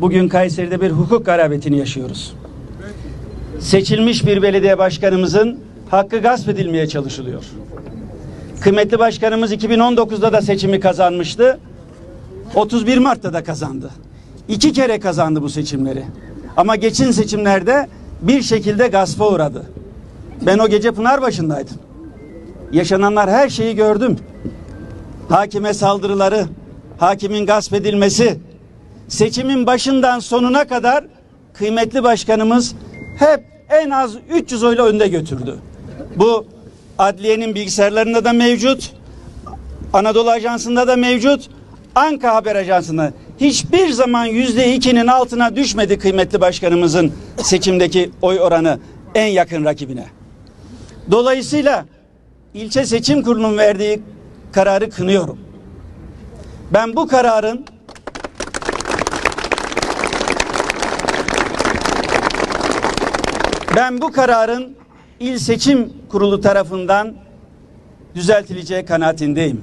bugün Kayseri'de bir hukuk garabetini yaşıyoruz. Seçilmiş bir belediye başkanımızın hakkı gasp edilmeye çalışılıyor. Kıymetli başkanımız 2019'da da seçimi kazanmıştı. 31 Mart'ta da kazandı. İki kere kazandı bu seçimleri. Ama geçin seçimlerde bir şekilde gaspa uğradı. Ben o gece Pınarbaşı'ndaydım. Yaşananlar her şeyi gördüm. Hakime saldırıları, hakimin gasp edilmesi, seçimin başından sonuna kadar kıymetli başkanımız hep en az 300 oyla önde götürdü. Bu adliyenin bilgisayarlarında da mevcut, Anadolu Ajansı'nda da mevcut, Anka Haber Ajansı'nda hiçbir zaman yüzde ikinin altına düşmedi kıymetli başkanımızın seçimdeki oy oranı en yakın rakibine. Dolayısıyla ilçe seçim kurulunun verdiği kararı kınıyorum. Ben bu kararın ben bu kararın il seçim kurulu tarafından düzeltileceği kanaatindeyim.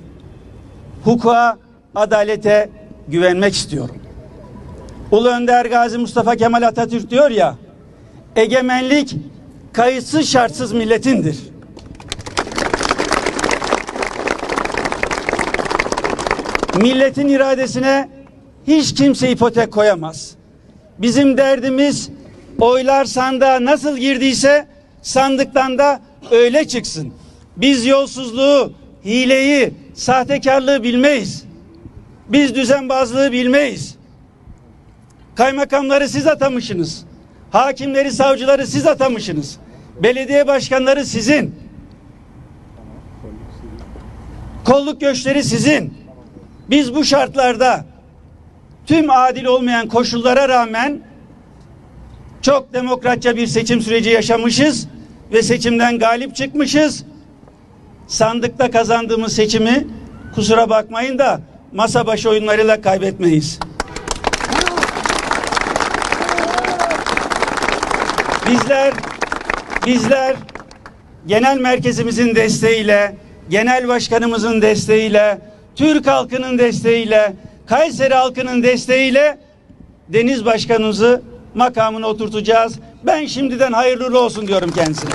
Hukuka, adalete güvenmek istiyorum. Ulu Önder Gazi Mustafa Kemal Atatürk diyor ya, egemenlik kayıtsız şartsız milletindir. Milletin iradesine hiç kimse ipotek koyamaz. Bizim derdimiz oylar sandığa nasıl girdiyse sandıktan da öyle çıksın. Biz yolsuzluğu, hileyi, sahtekarlığı bilmeyiz. Biz düzenbazlığı bilmeyiz. Kaymakamları siz atamışsınız. Hakimleri, savcıları siz atamışsınız. Belediye başkanları sizin. Kolluk göçleri sizin. Biz bu şartlarda tüm adil olmayan koşullara rağmen çok demokratça bir seçim süreci yaşamışız ve seçimden galip çıkmışız. Sandıkta kazandığımız seçimi kusura bakmayın da masa başı oyunlarıyla kaybetmeyiz. Bizler bizler genel merkezimizin desteğiyle, genel başkanımızın desteğiyle, Türk halkının desteğiyle, Kayseri halkının desteğiyle Deniz Başkanımızı makamına oturtacağız. Ben şimdiden hayırlı olsun diyorum kendisine.